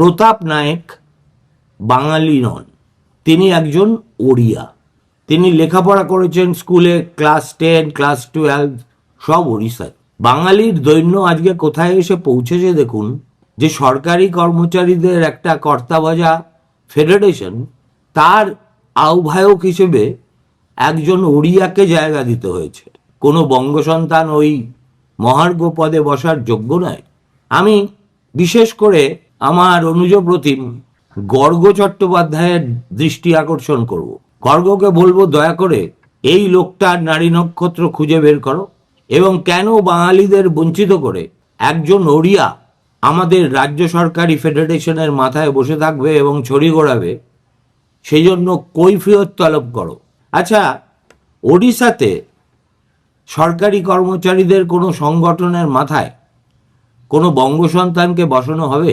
প্রতাপ নায়েক বাঙালি নন। তিনি একজন ওড়িয়া। তিনি লেখাপড়া করেছেন স্কুলে, ক্লাস টেন, ক্লাস টুয়েলভ, সব ওড়িশায়। বাঙালির দৈন্য আজকে কোথায় এসে পৌঁছেছে দেখুন, যে সরকারি কর্মচারীদের একটা কর্তাবাজা ফেডারেশন তার আহ্বায়ক হিসেবে একজন ওড়িয়াকে জায়গা দিতে হয়েছে। কোনো বঙ্গ সন্তান ওই মহার্ঘ পদে বসার যোগ্য নয়। আমি বিশেষ করে আমার অনুজ প্রতিম গর্গ চট্টোপাধ্যায়ের দৃষ্টি আকর্ষণ করব। গর্গকে বলব দয়া করে এই লোকটার নারী নক্ষত্র খুঁজে বের করো এবং কেন বাঙালিদের বঞ্চিত করে একজন ওড়িয়া আমাদের রাজ্য সরকারি ফেডারেশনের মাথায় বসে থাকবে এবং ছড়ি গড়াবে সেই জন্য কৈফিয়ত তলব করো। আচ্ছা ওড়িশাতে সরকারি কর্মচারীদের কোনো সংগঠনের মাথায় কোনো বঙ্গ সন্তানকে বসানো হবে?